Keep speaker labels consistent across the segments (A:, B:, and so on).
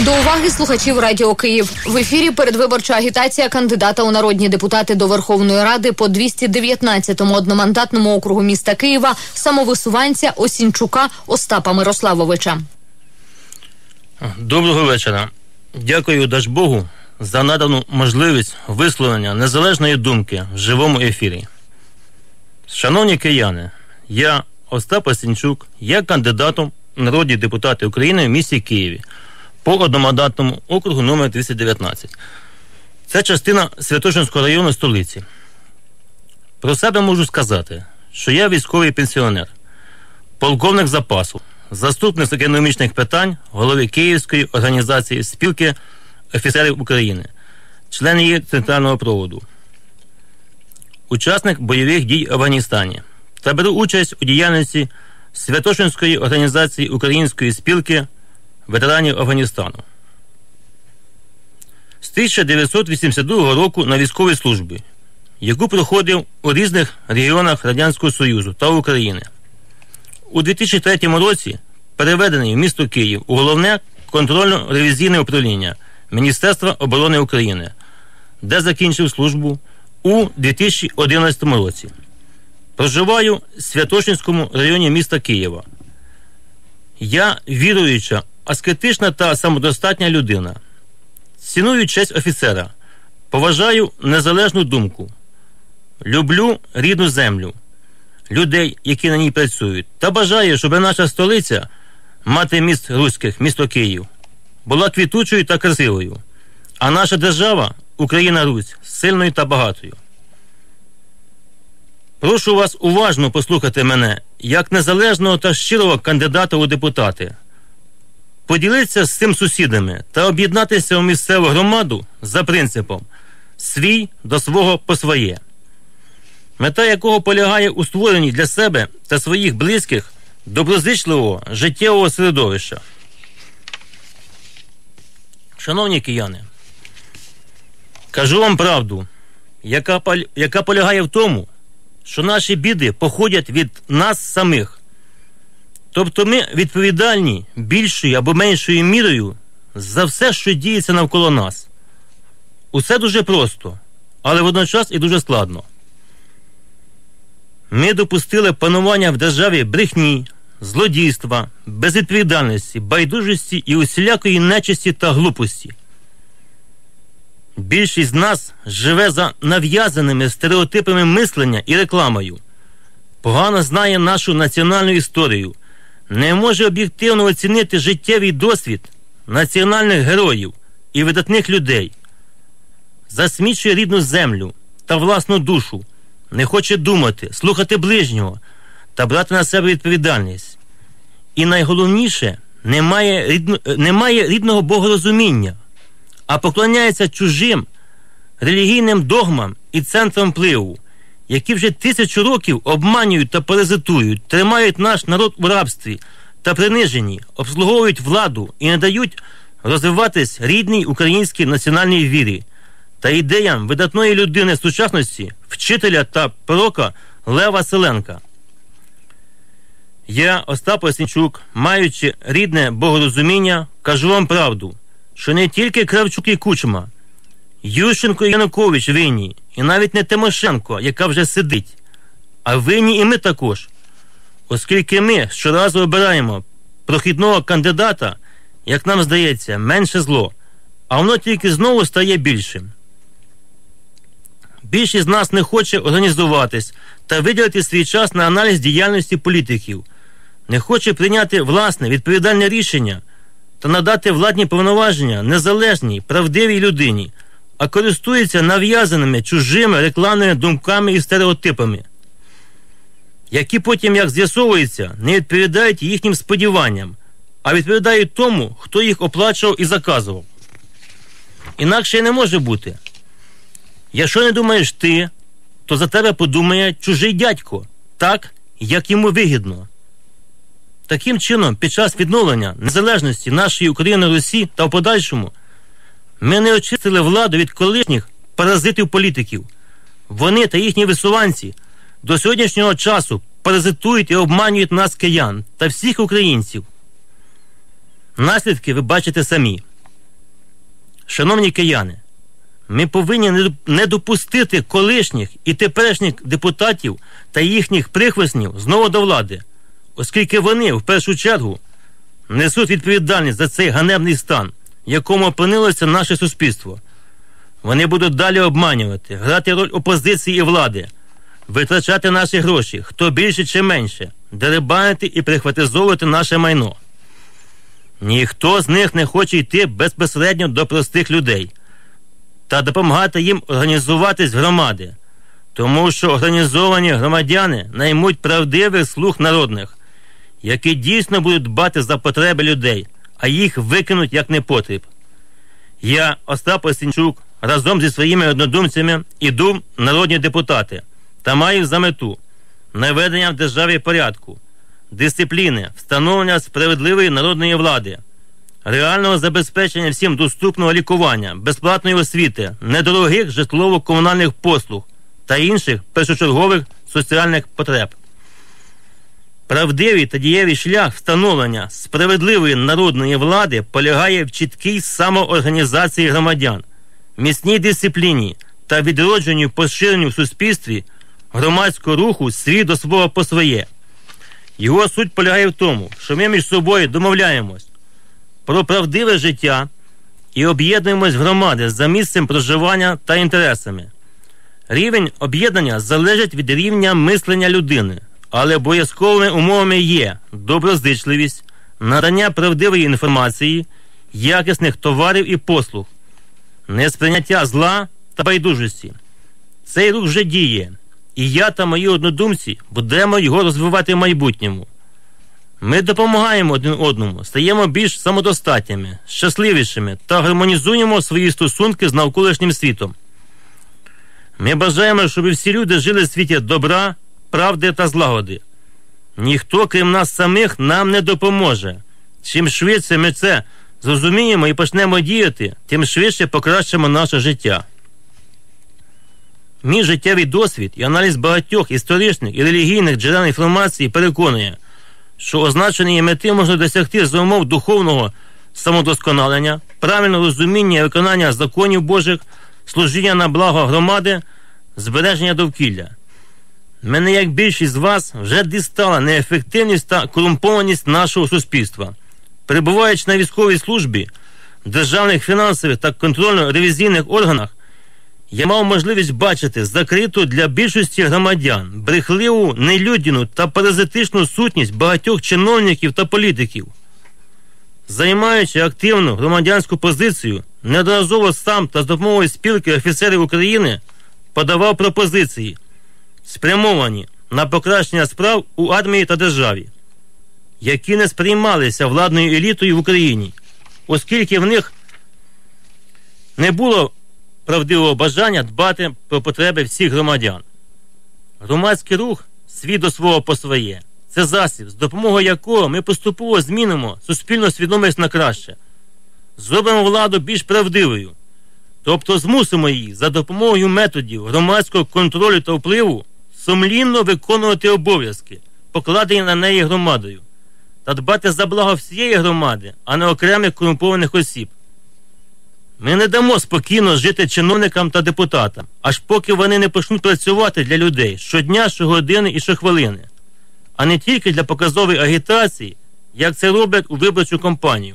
A: До уваги слухачів Радіо Київ в ефірі передвиборча агітація кандидата у народні депутати до Верховної Ради по 219-му одномандатному округу міста Києва самовисуванця Осінчука Остапа Мирославовича.
B: Доброго вечора. Дякую Дажбогу за надану можливість висловлення незалежної думки в живому ефірі. Шановні кияни, я Остап Осінчук, є кандидатом народні депутати України в місті Києві по одномандатному округу номер 219. Це частина Святошинського району столиці. Про себе можу сказати, що я військовий пенсіонер, полковник запасу, заступник з економічних питань голови Київської організації спілки офіцерів України, член її центрального проводу, учасник бойових дій в Афганістані та беру участь у діяльності Святошинської організації Української спілки ветеранів Афганістану. З 1982 року на військовій службі, яку проходив у різних регіонах Радянського Союзу та України. У 2003 році переведений в місто Київ у головне контрольно-ревізійне управління Міністерства оборони України, де закінчив службу у 2011 році. Проживаю в Святошинському районі міста Києва. Я віруюча, аскетична та самодостатня людина. Ціную честь офіцера. Поважаю незалежну думку. Люблю рідну землю, людей, які на ній працюють, та бажаю, щоб наша столиця, мати міст руських, місто Київ, була квітучою та красивою, а наша держава, Україна Русь, сильною та багатою. Прошу вас уважно послухати мене як незалежного та щирого кандидата у депутати. Поділитися з цим сусідами та об'єднатися у місцеву громаду за принципом свій до свого по своє, мета якого полягає у створенні для себе та своїх близьких доброзичливого життєвого середовища. Шановні кияни, кажу вам правду, яка, яка полягає в тому, що наші біди походять від нас самих. Тобто ми відповідальні більшою або меншою мірою за все, що діється навколо нас. Усе дуже просто, але водночас і дуже складно. Ми допустили панування в державі брехні, злодійства, безвідповідальності, байдужості і усілякої нечисті та глупості. Більшість з нас живе за нав'язаними стереотипами мислення і рекламою, погано знає нашу національну історію, не може об'єктивно оцінити життєвий досвід національних героїв і видатних людей, засмічує рідну землю та власну душу, не хоче думати, слухати ближнього та брати на себе відповідальність. І найголовніше немає, рідно, немає рідного богорозуміння а поклоняється чужим релігійним догмам і центрам впливу, які вже тисячу років обманюють та паразитують, тримають наш народ у рабстві та приниженні, обслуговують владу і не дають розвиватись рідній українській національній вірі та ідеям видатної людини сучасності, вчителя та пророка Лева Селенка. Я, Остап Осінчук, маючи рідне богорозуміння, кажу вам правду що не тільки Кравчук і Кучма, Ющенко і Янукович винні, і навіть не Тимошенко, яка вже сидить, а винні і ми також, оскільки ми щоразу обираємо прохідного кандидата, як нам здається, менше зло, а воно тільки знову стає більшим. Більшість з нас не хоче організуватись та виділити свій час на аналіз діяльності політиків, не хоче прийняти власне відповідальне рішення та надати владні повноваження незалежній, правдивій людині, а користується нав'язаними чужими рекламними думками і стереотипами, які потім, як з'ясовується, не відповідають їхнім сподіванням, а відповідають тому, хто їх оплачував і заказував. Інакше не може бути. Якщо не думаєш ти, то за тебе подумає чужий дядько, так, як йому вигідно. Таким чином, під час відновлення незалежності нашої України Русі та в подальшому ми не очистили владу від колишніх паразитів політиків. Вони та їхні висуванці до сьогоднішнього часу паразитують і обманюють нас киян та всіх українців. Наслідки ви бачите самі. Шановні кияни, ми повинні не допустити колишніх і теперішніх депутатів та їхніх прихвеснів знову до влади, оскільки вони в першу чергу несуть відповідальність за цей ганебний стан, якому опинилося наше суспільство. Вони будуть далі обманювати, грати роль опозиції і влади, витрачати наші гроші, хто більше чи менше, деребанити і прихватизовувати наше майно. Ніхто з них не хоче йти безпосередньо до простих людей та допомагати їм організуватись громади, тому що організовані громадяни наймуть правдивих слуг народних, які дійсно будуть дбати за потреби людей, а їх викинуть як непотріб. Я, Остап Осінчук, разом зі своїми однодумцями іду народні депутати та маю за мету наведення в державі порядку, дисципліни, встановлення справедливої народної влади, реального забезпечення всім доступного лікування, безплатної освіти, недорогих житлово-комунальних послуг та інших першочергових соціальних потреб. Правдивий та дієвий шлях встановлення справедливої народної влади полягає в чіткій самоорганізації громадян, міцній дисципліні та відродженню поширенню в суспільстві громадського руху свій до свого по своє. Його суть полягає в тому, що ми між собою домовляємось про правдиве життя і об'єднуємось в громади за місцем проживання та інтересами. Рівень об'єднання залежить від рівня мислення людини, але обов'язковими умовами є доброзичливість, надання правдивої інформації, якісних товарів і послуг, несприйняття зла та байдужості. Цей рух вже діє, і я та мої однодумці будемо його розвивати в майбутньому. Ми допомагаємо один одному, стаємо більш самодостатніми, щасливішими та гармонізуємо свої стосунки з навколишнім світом. Ми бажаємо, щоб всі люди жили в світі добра, правди та злагоди. Ніхто, крім нас самих, нам не допоможе. Чим швидше ми це зрозуміємо і почнемо діяти, тим швидше покращимо наше життя. Мій життєвий досвід і аналіз багатьох історичних і релігійних джерел інформації переконує, що означені мети можна досягти за умов духовного самодосконалення, правильного розуміння і виконання законів Божих, служіння на благо громади, збереження довкілля. Мене, як більшість з вас, вже дістала неефективність та корумпованість нашого суспільства. Перебуваючи на військовій службі, державних фінансових та контрольно-ревізійних органах, я мав можливість бачити закриту для більшості громадян брехливу, нелюдяну та паразитичну сутність багатьох чиновників та політиків. Займаючи активну громадянську позицію, неодноразово сам та з допомогою спілки офіцерів України подавав пропозиції, спрямовані на покращення справ у армії та державі, які не сприймалися владною елітою в Україні, оскільки в них не було правдивого бажання дбати про потреби всіх громадян. Громадський рух свій до свого по своє. Це засіб, з допомогою якого ми поступово змінимо суспільну свідомість на краще, зробимо владу більш правдивою, тобто змусимо її за допомогою методів громадського контролю та впливу сумлінно виконувати обов'язки, покладені на неї громадою, та дбати за благо всієї громади, а не окремих корумпованих осіб. Ми не дамо спокійно жити чиновникам та депутатам, аж поки вони не почнуть працювати для людей щодня, щогодини і щохвилини, а не тільки для показової агітації, як це роблять у виборчу кампанію.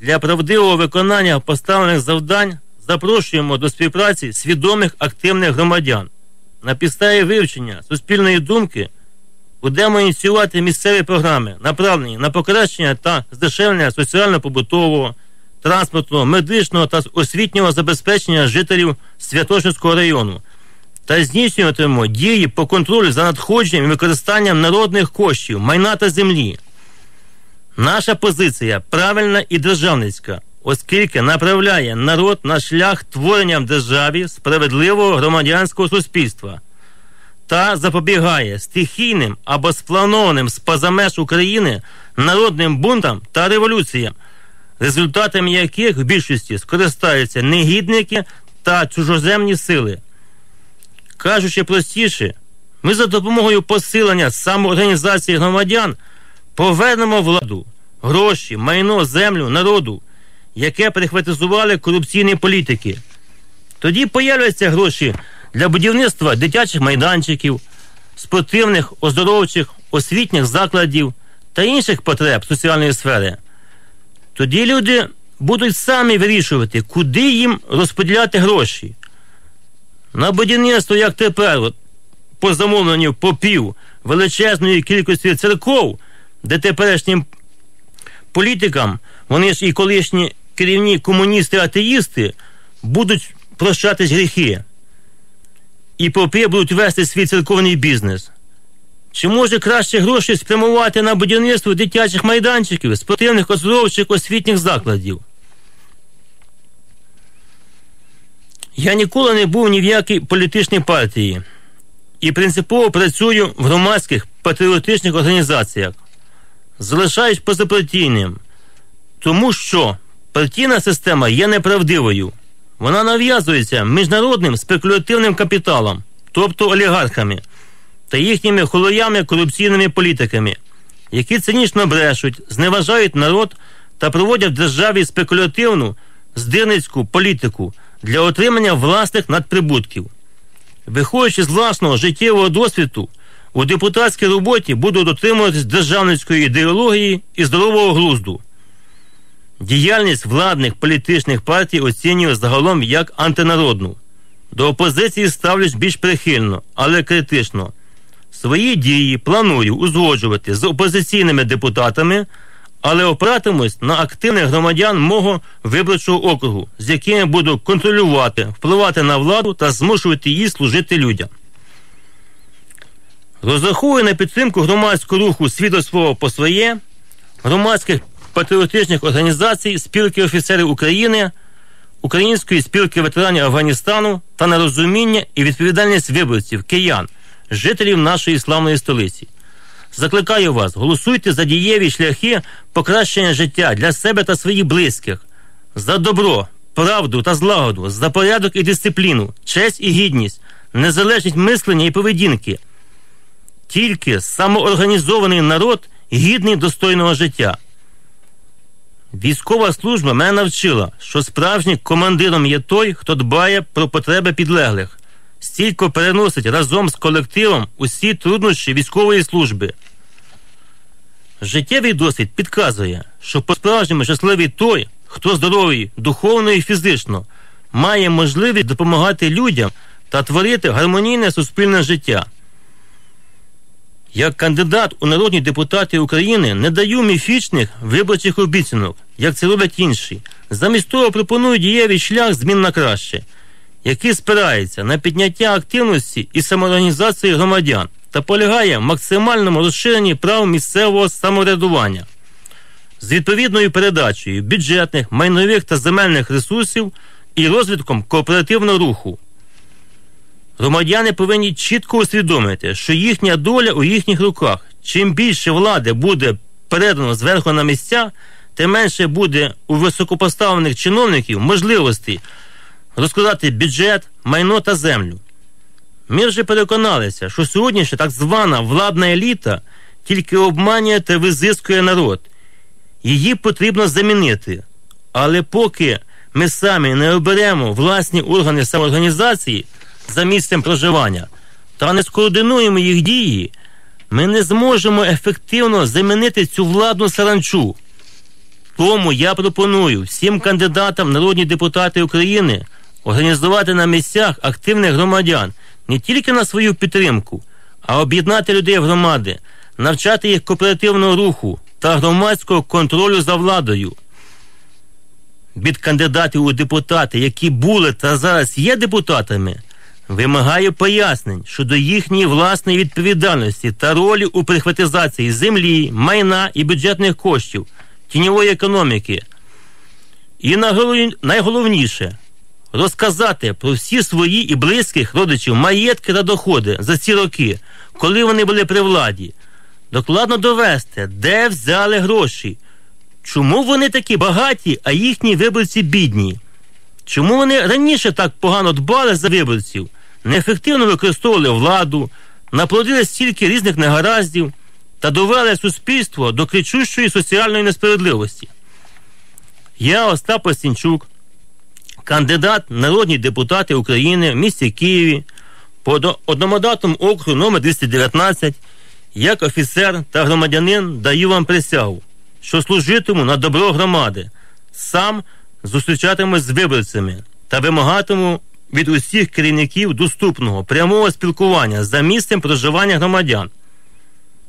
B: Для правдивого виконання поставлених завдань запрошуємо до співпраці свідомих активних громадян. На підставі вивчення суспільної думки будемо ініціювати місцеві програми, направлені на покращення та здешевлення соціально-побутового транспортного, медичного та освітнього забезпечення жителів Святошинського району та здійснюватимемо дії по контролю за надходженням і використанням народних коштів, майна та землі. Наша позиція правильна і державницька, оскільки направляє народ на шлях творення в державі справедливого громадянського суспільства та запобігає стихійним або спланованим з поза меж України народним бунтам та революціям результатами яких в більшості скористаються негідники та чужоземні сили. Кажучи простіше, ми за допомогою посилення самоорганізації громадян повернемо владу, гроші, майно, землю, народу, яке прихватизували корупційні політики. Тоді появляться гроші для будівництва дитячих майданчиків, спортивних, оздоровчих, освітніх закладів та інших потреб соціальної сфери. Тоді люди будуть самі вирішувати, куди їм розподіляти гроші. На будівництво, як тепер, по замовленню попів величезної кількості церков, де теперішнім політикам, вони ж і колишні керівні комуністи-атеїсти, будуть прощатись гріхи. І попи будуть вести свій церковний бізнес. Чи може краще гроші спрямувати на будівництво дитячих майданчиків, спортивних оздоровчих освітніх закладів? Я ніколи не був ні в якій політичній партії і принципово працюю в громадських патріотичних організаціях. Залишаюсь позапартійним, тому що партійна система є неправдивою. Вона нав'язується міжнародним спекулятивним капіталом, тобто олігархами та їхніми холоями корупційними політиками, які цинічно брешуть, зневажають народ та проводять в державі спекулятивну здирницьку політику для отримання власних надприбутків. Виходячи з власного життєвого досвіду, у депутатській роботі буду дотримуватись державницької ідеології і здорового глузду. Діяльність владних політичних партій оцінює загалом як антинародну. До опозиції ставлюсь більш прихильно, але критично. Свої дії планую узгоджувати з опозиційними депутатами, але опиратимусь на активних громадян мого виборчого округу, з якими буду контролювати, впливати на владу та змушувати її служити людям. Розраховую на підтримку громадського руху свідоцтво по своє, громадських патріотичних організацій, спілки офіцерів України, Української спілки ветеранів Афганістану та на розуміння і відповідальність виборців, киян, жителів нашої славної столиці. Закликаю вас, голосуйте за дієві шляхи покращення життя для себе та своїх близьких, за добро, правду та злагоду, за порядок і дисципліну, честь і гідність, незалежність мислення і поведінки. Тільки самоорганізований народ гідний достойного життя. Військова служба мене навчила, що справжнім командиром є той, хто дбає про потреби підлеглих, стільки переносить разом з колективом усі труднощі військової служби. Життєвий досвід підказує, що по-справжньому щасливий той, хто здоровий духовно і фізично, має можливість допомагати людям та творити гармонійне суспільне життя. Як кандидат у народні депутати України не даю міфічних виборчих обіцянок, як це роблять інші. Замість того пропоную дієвий шлях змін на краще, який спирається на підняття активності і самоорганізації громадян та полягає в максимальному розширенні прав місцевого самоврядування з відповідною передачею бюджетних, майнових та земельних ресурсів і розвитком кооперативного руху. Громадяни повинні чітко усвідомити, що їхня доля у їхніх руках. Чим більше влади буде передано зверху на місця, тим менше буде у високопоставлених чиновників можливості розкладати бюджет, майно та землю. Ми вже переконалися, що сьогоднішня так звана владна еліта тільки обманює та визискує народ. Її потрібно замінити. Але поки ми самі не оберемо власні органи самоорганізації за місцем проживання та не скоординуємо їх дії, ми не зможемо ефективно замінити цю владну саранчу. Тому я пропоную всім кандидатам народні депутати України організувати на місцях активних громадян не тільки на свою підтримку, а об'єднати людей в громади, навчати їх кооперативного руху та громадського контролю за владою. Від кандидатів у депутати, які були та зараз є депутатами, вимагає пояснень щодо їхньої власної відповідальності та ролі у прихватизації землі, майна і бюджетних коштів, тіньової економіки. І найголовніше розказати про всі свої і близьких родичів маєтки та доходи за ці роки, коли вони були при владі. Докладно довести, де взяли гроші, чому вони такі багаті, а їхні виборці бідні. Чому вони раніше так погано дбали за виборців, неефективно використовували владу, наплодили стільки різних негараздів та довели суспільство до кричущої соціальної несправедливості? Я Остап Осінчук, кандидат народні депутати України в місті Києві по одномандатному округу номер 219 як офіцер та громадянин даю вам присягу, що служитиму на добро громади, сам зустрічатимусь з виборцями та вимагатиму від усіх керівників доступного прямого спілкування за місцем проживання громадян.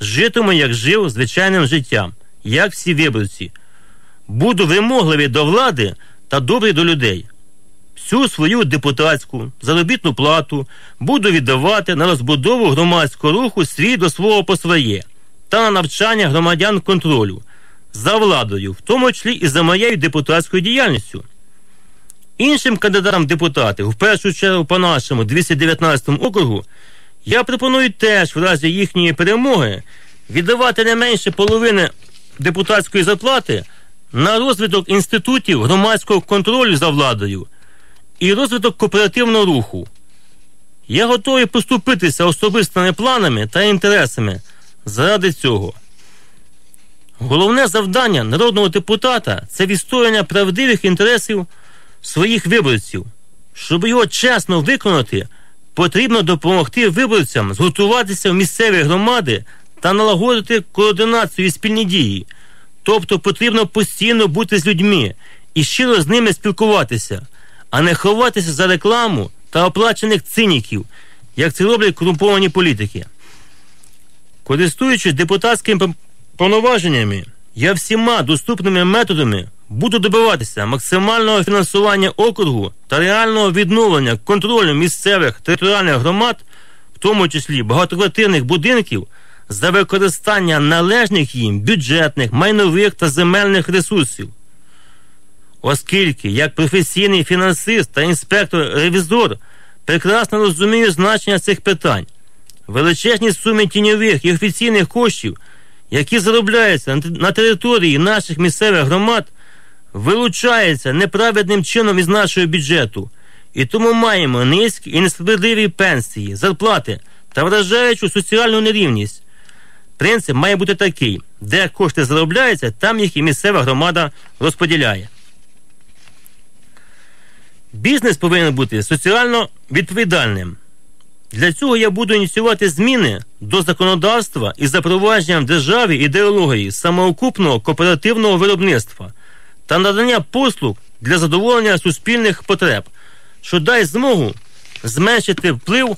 B: Житиму, як жив звичайним життям, як всі виборці. Буду вимогливий до влади та добрий до людей. Всю свою депутатську заробітну плату буду віддавати на розбудову громадського руху свій до свого по своє та на навчання громадян контролю за владою, в тому числі і за моєю депутатською діяльністю. Іншим кандидатам депутати, в першу чергу по нашому 219 округу, я пропоную теж в разі їхньої перемоги віддавати не менше половини депутатської зарплати на розвиток інститутів громадського контролю за владою і розвиток кооперативного руху. Я готовий поступитися особистими планами та інтересами заради цього. Головне завдання народного депутата це відстояння правдивих інтересів своїх виборців. Щоб його чесно виконати, потрібно допомогти виборцям зготуватися в місцеві громади та налагодити координацію і спільні дії. Тобто потрібно постійно бути з людьми і щиро з ними спілкуватися, а не ховатися за рекламу та оплачених циніків, як це роблять корумповані політики. Користуючись депутатськими повноваженнями, я всіма доступними методами буду добиватися максимального фінансування округу та реального відновлення контролю місцевих територіальних громад, в тому числі багатоквартирних будинків, за використання належних їм бюджетних, майнових та земельних ресурсів. Оскільки як професійний фінансист та інспектор-ревізор прекрасно розумію значення цих питань, величезні суми тіньових і офіційних коштів, які заробляються на території наших місцевих громад, вилучаються неправедним чином із нашого бюджету, і тому маємо низькі і несправедливі пенсії, зарплати та вражаючу соціальну нерівність. Принцип має бути такий: де кошти заробляються, там їх і місцева громада розподіляє. Бізнес повинен бути соціально відповідальним. Для цього я буду ініціювати зміни до законодавства із запровадженням державі ідеології самоокупного кооперативного виробництва та надання послуг для задоволення суспільних потреб, що дасть змогу зменшити вплив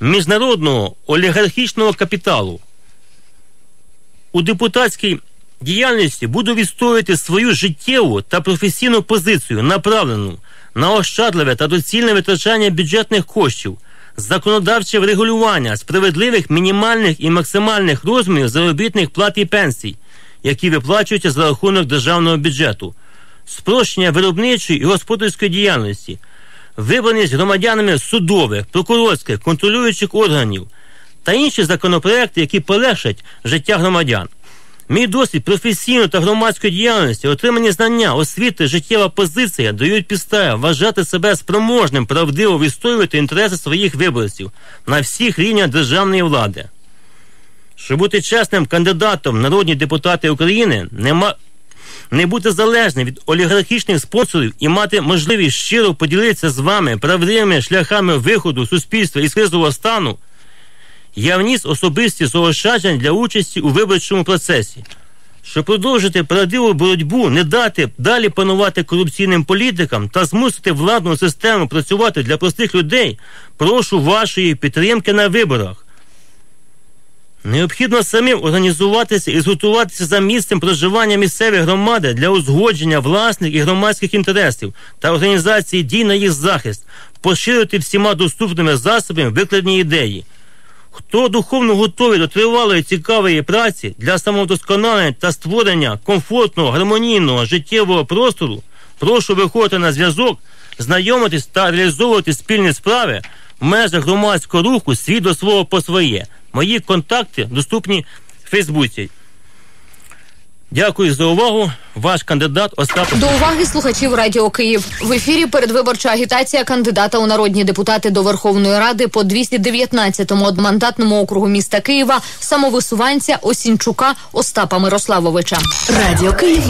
B: міжнародного олігархічного капіталу. У депутатській діяльності буду відстоювати свою життєву та професійну позицію, направлену на ощадливе та доцільне витрачання бюджетних коштів, законодавче врегулювання справедливих мінімальних і максимальних розмірів заробітних плат і пенсій, які виплачуються за рахунок державного бюджету, спрощення виробничої і господарської діяльності, вибраність громадянами судових, прокурорських, контролюючих органів та інші законопроекти, які полегшать життя громадян. Мій досвід професійної та громадської діяльності, отримані знання, освіти, життєва позиція дають підстави вважати себе спроможним правдиво відстоювати інтереси своїх виборців на всіх рівнях державної влади. Щоб бути чесним кандидатом народні депутати України, нема, не бути залежним від олігархічних спонсорів і мати можливість щиро поділитися з вами правдивими шляхами виходу суспільства із кризового стану. Я вніс особисті заощаджень для участі у виборчому процесі. Щоб продовжити правдиву боротьбу, не дати далі панувати корупційним політикам та змусити владну систему працювати для простих людей, прошу вашої підтримки на виборах. Необхідно самим організуватися і зготуватися за місцем проживання місцевої громади для узгодження власних і громадських інтересів та організації дій на їх захист, поширити всіма доступними засобами викладені ідеї. Хто духовно готовий до тривалої цікавої праці для самовдосконалення та створення комфортного, гармонійного життєвого простору, прошу виходити на зв'язок, знайомитись та реалізовувати спільні справи в межах громадського руху свій до свого по своє. Мої контакти доступні в Фейсбуці. Дякую за увагу. Ваш кандидат Остап.
A: До уваги слухачів Радіо Київ в ефірі передвиборча агітація кандидата у народні депутати до Верховної Ради по 219-му одномандатному округу міста Києва самовисуванця Осінчука Остапа Мирославовича.
C: Радіо Київ